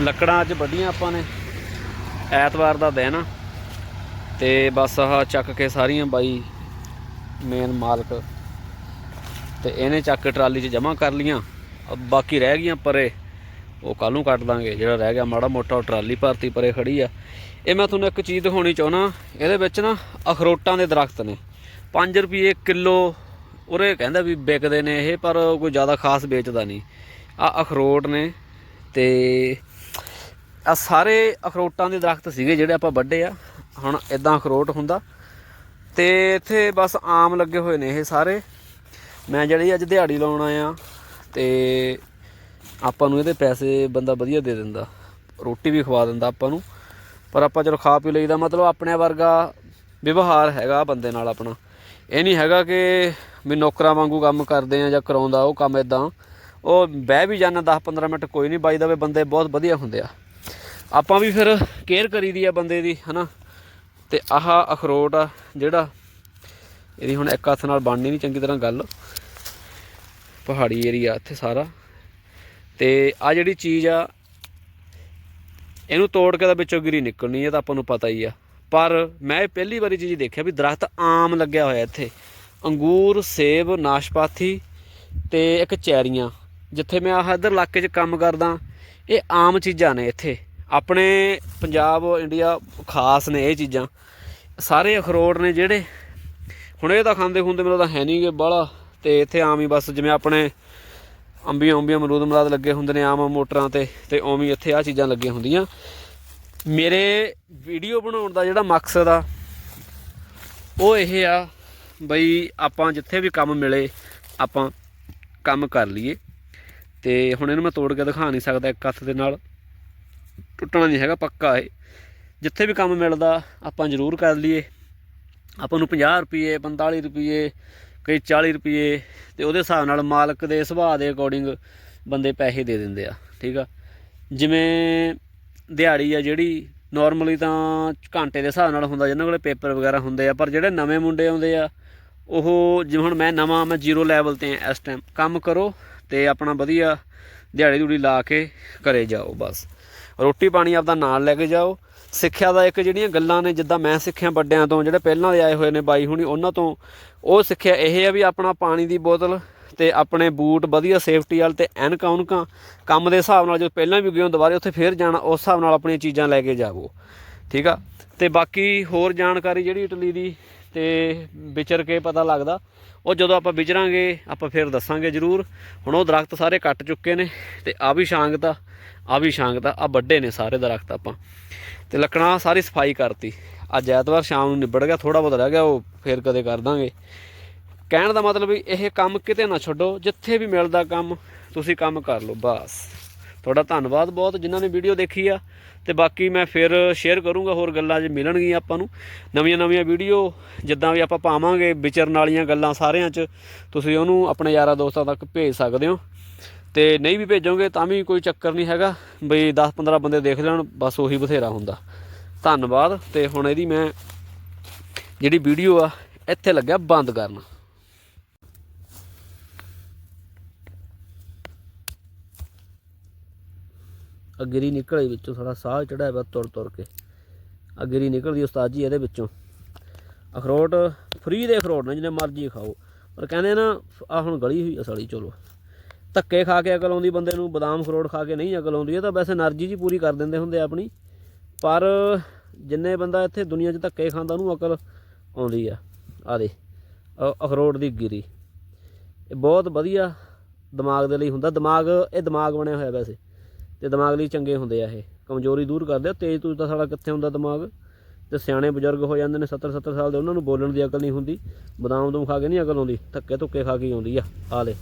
ਲੱਕੜਾਂ ਅੱਜ ਵੱਢੀਆਂ ਆਪਾਂ ਨੇ, ਐਤਵਾਰ ਦਾ ਦਿਨ ਆ। ਤੇ ਬਸ ਆਹ ਚੱਕ ਕੇ ਸਾਰੀਆਂ ਬਾਈ ਮੇਨ ਮਾਲਕ ਤੇ ਇਹਨੇ ਚੱਕ ਕੇ ਟਰਾਲੀ 'ਚ ਜਮ੍ਹਾਂ ਕਰ ਲੀਆਂ ਬਾਕੀ ਰਹਿ ਗਈਆਂ ਪਰੇ, ਉਹ ਕੱਲ ਨੂੰ ਕੱਟ ਦਾਂਗੇ, ਜਿਹੜਾ ਰਹਿ ਗਿਆ ਮਾੜਾ ਮੋਟਾ, ਉਹ ਟਰਾਲੀ ਭਰਤੀ ਪਰੇ ਖੜੀ ਆ। ਇਹ ਮੈਂ ਤੁਹਾਨੂੰ ਇੱਕ ਚੀਜ਼ ਦਿਖਾਉਣੀ ਚਾਹੁੰਦਾ, ਇਹਦੇ ਵਿੱਚ ਨਾ ਅਖਰੋਟਾਂ ਦੇ ਦਰਖਤ ਨੇ। 5 ਰੁਪਏ ਕਿਲੋ ਉਰੇ ਕਹਿੰਦਾ ਵੀ ਵਿਕਦੇ ਨੇ ਇਹ, ਪਰ ਕੋਈ ਜ਼ਿਆਦਾ ਖਾਸ ਵੇਚਦਾ ਨਹੀਂ। ਆ ਅਖਰੋਟ ਨੇ ਤੇ ਆ ਸਾਰੇ ਅਖਰੋਟਾਂ ਦੇ ਦਰਖਤ ਸੀਗੇ ਜਿਹੜੇ ਆਪਾਂ ਵੱਢੇ ਆ। ਹੁਣ ਇਦਾਂ ਅਖਰੋਟ ਹੁੰਦਾ। ਤੇ ਇੱਥੇ ਬਸ ਆਮ ਲੱਗੇ ਹੋਏ ਨੇ ਇਹ ਸਾਰੇ। ਮੈਂ ਜਿਹੜੀ ਅੱਜ ਦਿਹਾੜੀ ਲਾਉਣ ਆਇਆ ਤੇ ਆਪਾਂ ਨੂੰ ਇਹਦੇ ਪੈਸੇ ਬੰਦਾ ਵਧੀਆ ਦੇ ਦਿੰਦਾ। ਰੋਟੀ ਵੀ ਖਵਾ ਦਿੰਦਾ ਆਪਾਂ ਨੂੰ। ਪਰ ਆਪਾਂ ਚਲੋ ਖਾ ਪੀ ਲਈਦਾ, ਮਤਲਬ ਆਪਣੇ ਵਰਗਾ ਵਿਵਹਾਰ ਹੈਗਾ ਬੰਦੇ ਨਾਲ ਆਪਣਾ। ਇਹ ਨਹੀਂ ਹੈਗਾ ਕਿ ਵੀ ਨੌਕਰਾਂ ਵਾਂਗੂ ਕੰਮ ਕਰਦੇ ਆ ਜਾਂ ਕਰਾਉਂਦਾ ਉਹ ਕੰਮ ਇਦਾਂ ਉਹ ਬਹਿ ਵੀ ਜਾਣਾ 10 15 ਮਿੰਟ ਕੋਈ ਨਹੀਂ, ਬਾਈ ਦਾ ਵੀ ਬੰਦੇ ਬਹੁਤ ਵਧੀਆ ਹੁੰਦੇ ਆ। ਆਪਾਂ ਵੀ ਫਿਰ ਕੇਅਰ ਕਰੀਦੀ ਆ ਬੰਦੇ ਦੀ, ਹਨਾ? ਤੇ ਆਹ ਅਖਰੋਟ ਆ ਜਿਹੜਾ ਇਹਦੀ ਹੁਣ ਇੱਕ ਹੱਥ ਨਾਲ ਬਣਨੀ ਨਹੀਂ ਚੰਗੀ ਤਰ੍ਹਾਂ ਗੱਲ। ਪਹਾੜੀ ਏਰੀਆ ਇੱਥੇ ਸਾਰਾ। ਤੇ ਆ ਜਿਹੜੀ ਚੀਜ਼ ਆ, ਇਹਨੂੰ ਤੋੜ ਕੇ ਤਾਂ ਵਿੱਚੋਂ ਗਿਰੀ ਨਿਕਲਣੀ ਹੈ ਤਾਂ ਆਪਾਂ ਨੂੰ ਪਤਾ ਹੀ ਆ। ਪਰ ਮੈਂ ਇਹ ਪਹਿਲੀ ਵਾਰੀ ਚੀਜ਼ ਦੇਖਿਆ ਵੀ ਦਰਖਤ ਆਮ ਲੱਗਿਆ ਹੋਇਆ ਇੱਥੇ। ਅੰਗੂਰ, ਸੇਬ, ਨਾਸ਼ਪਾਤੀ ਤੇ ਇੱਕ ਚੈਰੀਆਂ। ਜਿੱਥੇ ਮੈਂ ਆਹ ਇੱਧਰ ਇਲਾਕੇ 'ਚ ਕੰਮ ਕਰਦਾ, ਇਹ ਆਮ ਚੀਜ਼ਾਂ ਨੇ ਇੱਥੇ। ਆਪਣੇ ਪੰਜਾਬ, ਇੰਡੀਆ ਖਾਸ ਨੇ ਇਹ ਚੀਜ਼ਾਂ। ਸਾਰੇ ਅਖਰੋਟ ਨੇ ਜਿਹੜੇ। ਹੁਣ ਇਹ ਤਾਂ ਖਾਂਦੇ ਖੁੰਦੇ ਮੈਨੂੰ ਤਾਂ ਹੈ ਨਹੀਂਗੇ ਬਾਹਲਾ। ਤੇ ਇੱਥੇ ਆਮ ਹੀ ਬਸ ਜਿਵੇਂ ਆਪਣੇ ਅੰਬੀਆਂ ਅੰਬੀਆਂ ਅਮਰੂਦ ਮਰਾਦ ਲੱਗੇ ਹੁੰਦੇ ਨੇ ਆਮ ਮੋਟਰਾਂ ਤੇ ਤੇ ਉਵੇਂ ਇੱਥੇ ਆ ਚੀਜ਼ਾਂ ਲੱਗੀਆਂ ਹੁੰਦੀਆਂ। ਮੇਰੇ ਵੀਡੀਓ ਬਣਾਉਣ ਦਾ ਜਿਹੜਾ ਮਕਸਦ ਆ, ਉਹ ਇਹ ਆ ਬਈ ਆਪਾਂ ਜਿੱਥੇ ਵੀ ਕੰਮ ਮਿਲੇ, ਆਪਾਂ ਕੰਮ ਕਰ ਲਈਏ। ਤੇ ਹੁਣ ਇਹਨੂੰ ਮੈਂ ਤੋੜ ਕੇ ਦਿਖਾ ਨਹੀਂ ਸਕਦਾ ਇੱਕ ਹੱਥ ਦੇ ਨਾਲ। ਟੁੱਟਣਾ ਨਹੀਂ ਹੈਗਾ, ਪੱਕਾ ਇਹ। ਜਿੱਥੇ ਵੀ ਕੰਮ ਮਿਲਦਾ, ਆਪਾਂ ਜ਼ਰੂਰ ਕਰ ਲਈਏ। ਆਪਾਂ ਨੂੰ 50 ਰੁਪਏ 45 ਰੁਪਏ, ਕਈ 40 ਰੁਪਏ ਤੇ ਉਹਦੇ ਹਿਸਾਬ ਨਾਲ ਮਾਲਕ ਦੇ ਸੁਭਾਅ ਦੇ ਅਕੋਰਡਿੰਗ ਬੰਦੇ ਪੈਸੇ ਦੇ ਦਿੰਦੇ ਆ, ਠੀਕ ਆ? ਜਿਵੇਂ ਦਿਹਾੜੀ ਆ ਜਿਹੜੀ ਨਾਰਮਲੀ ਤਾਂ ਘੰਟੇ ਦੇ ਹਿਸਾਬ ਨਾਲ ਹੁੰਦਾ, ਜਿਹਨਾਂ ਕੋਲੇ ਪੇਪਰ ਵਗੈਰਾ ਹੁੰਦੇ ਆ, ਪਰ ਜਿਹੜੇ ਨਵੇਂ ਮੁੰਡੇ ਆਉਂਦੇ ਆ, ਉਹ ਜਿਵੇਂ ਹੁਣ ਮੈਂ ਨਵਾਂ, ਮੈਂ ਜ਼ੀਰੋ ਲੈਵਲ ਤੇ ਆ ਇਸ ਟਾਈਮ ਕੰਮ ਕਰੋ ਤੇ ਆਪਣਾ ਵਧੀਆ ਦਿਹਾੜੀ ਦੂੜੀ ਲਾ ਕੇ ਘਰੇ ਜਾਓ ਬਸ। ਰੋਟੀ ਪਾਣੀ ਆਪਦਾ ਨਾਲ ਲੈ ਕੇ ਜਾਓ। ਸਿੱਖਿਆ ਦਾ ਇੱਕ ਜਿਹੜੀਆਂ ਗੱਲਾਂ ਨੇ, ਜਿੱਦਾਂ ਮੈਂ ਸਿੱਖਿਆ ਵੱਡਿਆਂ ਤੋਂ, ਜਿਹੜੇ ਪਹਿਲਾਂ ਦੇ ਆਏ ਹੋਏ ਨੇ ਬਾਈ ਹੁਣੀ, ਉਹਨਾਂ ਤੋਂ, ਉਹ ਸਿੱਖਿਆ ਇਹ ਆ ਵੀ ਆਪਣਾ ਪਾਣੀ ਦੀ ਬੋਤਲ ਤੇ ਆਪਣੇ ਬੂਟ ਵਧੀਆ ਸੇਫਟੀ ਵਾਲ ਤੇ ਐਨਕਾਂ ਉਨਕਾਂ ਕੰਮ ਦੇ ਹਿਸਾਬ ਨਾਲ ਜੋ ਪਹਿਲਾਂ ਵੀ ਗਏ ਹੋ ਦੁਬਾਰੇ ਉੱਥੇ ਫੇਰ ਜਾਣਾ, ਉਸ ਹਿਸਾਬ ਨਾਲ ਆਪਣੀਆਂ ਚੀਜ਼ਾਂ ਲੈ ਕੇ ਜਾਵੋ। ਠੀਕ ਆ? ਤੇ ਬਾਕੀ ਹੋਰ ਜਾਣਕਾਰੀ ਜਿਹੜੀ ਇਟਲੀ ਦੀ ਤੇ ਵਿਚਰ ਕੇ ਪਤਾ ਲੱਗਦਾ। ਉਹ ਜਦੋਂ ਆਪਾਂ ਵਿਚਰਾਂਗੇ, ਆਪਾਂ ਫਿਰ ਦੱਸਾਂਗੇ ਜ਼ਰੂਰ। ਹੁਣ ਉਹ ਦਰਖਤ ਸਾਰੇ ਕੱਟ ਚੁੱਕੇ ਨੇ ਤੇ ਆ ਵੀ ਸ਼ਾਂਗਤਾ ਆ ਵੀ ਸ਼ਾਂਗਤਾ ਆ ਆ ਵੱਡੇ ਨੇ ਸਾਰੇ ਦਰਖਤ ਆਪਾਂ। ਤੇ ਲੱਕੜਾਂ ਸਾਰੀ ਸਫ਼ਾਈ ਕਰਤੀ। ਅੱਜ ਐਤਵਾਰ ਸ਼ਾਮ ਨੂੰ ਨਿਬੜ ਗਿਆ ਥੋੜਾ ਬਹੁਤ ਰਹਿ ਗਿਆ, ਉਹ ਫੇਰ ਕਦੇ ਕਰ ਦਾਂਗੇ। ਕਹਿਣ ਦਾ ਮਤਲਬ ਵੀ ਇਹ ਕੰਮ ਕਿਤੇ ਨਾ ਛੱਡੋ, ਜਿੱਥੇ ਵੀ ਮਿਲਦਾ ਕੰਮ, ਤੁਸੀਂ ਕੰਮ ਕਰ ਲਓ, ਬਸ। ਤੁਹਾਡਾ ਧੰਨਵਾਦ ਬਹੁਤ, ਜਿਨ੍ਹਾਂ ਨੇ ਵੀਡੀਓ ਦੇਖੀ ਆ। ਤੇ ਬਾਕੀ ਮੈਂ ਫਿਰ ਸ਼ੇਅਰ ਕਰੂੰਗਾ, ਹੋਰ ਗੱਲਾਂ ਜੇ ਮਿਲਣਗੀਆਂ ਆਪਾਂ ਨੂੰ। ਨਵੀਆਂ ਨਵੀਆਂ ਵੀਡੀਓ ਜਿੱਦਾਂ ਵੀ ਆਪਾਂ ਪਾਵਾਂਗੇ ਵਿਚਰਨ ਵਾਲੀਆਂ ਗੱਲਾਂ ਸਾਰਿਆਂ 'ਚ, ਤੁਸੀਂ ਉਹਨੂੰ ਆਪਣੇ ਯਾਰਾਂ ਦੋਸਤਾਂ ਤੱਕ ਭੇਜ ਸਕਦੇ ਹੋ। ਤੇ ਨਹੀਂ ਵੀ ਭੇਜੋਗੇ ਤਾਂ ਵੀ ਕੋਈ ਚੱਕਰ ਨਹੀਂ ਹੈਗਾ, ਬਈ 10-15 ਬੰਦੇ ਦੇਖ ਲੈਣ, ਬਸ ਉਹੀ ਬਥੇਰਾ ਹੁੰਦਾ। ਧੰਨਵਾਦ, ਤੇ ਹੁਣ ਇਹਦੀ ਮੈਂ ਜਿਹੜੀ ਵੀਡੀਓ ਆ, ਇੱਥੇ ਲੱਗਿਆ ਬੰਦ ਕਰਨ। ਅਗਰੀ ਨਿਕਲੀ ਵਿੱਚੋਂ ਥੋੜਾ ਸਾਹ ਚੜਾਇਆ ਪਿਆ ਤੁਰ ਤੁਰ ਕੇ। ਅਗਰੀ ਨਿਕਲਦੀ ਉਸਤਾਦ ਜੀ ਇਹਦੇ ਵਿੱਚੋਂ। ਅਖਰੋਟ ਫ੍ਰੀ ਦੇ ਅਖਰੋਟ ਨੇ, ਜਿੰਨੇ ਮਰਜ਼ੀ ਖਾਓ। ਪਰ ਕਹਿੰਦੇ ਨਾ ਆ ਹੁਣ ਗਲੀ ਹੋਈ ਅਸਲੀ ਚਲੋ। ਧੱਕੇ ਖਾ ਕੇ ਅਕਲ ਆਉਂਦੀ ਬੰਦੇ ਨੂੰ, ਬਦਾਮ ਅਖਰੋਟ ਖਾ ਕੇ ਨਹੀਂ ਅਕਲ ਆਉਂਦੀ, ਇਹ ਤਾਂ ਵੈਸੇ એનર્ਜੀ ਜੀ ਪੂਰੀ ਕਰ ਦਿੰਦੇ ਹੁੰਦੇ ਆਪਣੀ। ਪਰ ਜਿੰਨੇ ਬੰਦਾ ਇੱਥੇ ਦੁਨੀਆ 'ਚ ਧੱਕੇ ਖਾਂਦਾ, ਉਹਨੂੰ ਅਕਲ ਆਉਂਦੀ ਆ। ਆ ਦੇ ਅਖਰੋਟ ਦੀ ਗਿਰੀ। ਇਹ ਬਹੁਤ ਵਧੀਆ ਦਿਮਾਗ ਦੇ ਲਈ ਹੁੰਦਾ। ਦਿਮਾਗ, ਇਹ ਦਿਮਾਗ ਬਣਿਆ ਹੋਇਆ ਵੈਸੇ। ਤੇ ਦਿਮਾਗ ਲਈ ਚੰਗੇ ਹੁੰਦੇ ਆ ਇਹ। ਕਮਜ਼ੋਰੀ ਦੂਰ ਕਰਦੇ ਆ, ਤੇਜ਼ ਤੂਜ ਤਾਂ ਸਾਲਾ ਕਿੱਥੇ ਹੁੰਦਾ ਦਿਮਾਗ? ਤੇ ਸਿਆਣੇ ਬਜ਼ੁਰਗ ਹੋ ਜਾਂਦੇ ਨੇ 70 70 ਸਾਲ ਦੇ, ਉਹਨਾਂ ਨੂੰ ਬੋਲਣ ਦੀ ਅਕਲ ਨਹੀਂ ਹੁੰਦੀ। ਬਦਾਮ ਦੂਮ ਖਾ ਕੇ ਨਹੀਂ ਅਕਲ ਆਉਂਦੀ ਧੱਕੇ ਧੁੱਕੇ ਖਾ ਕੇ ਆਉਂਦੀ ਆ ਆਲੇ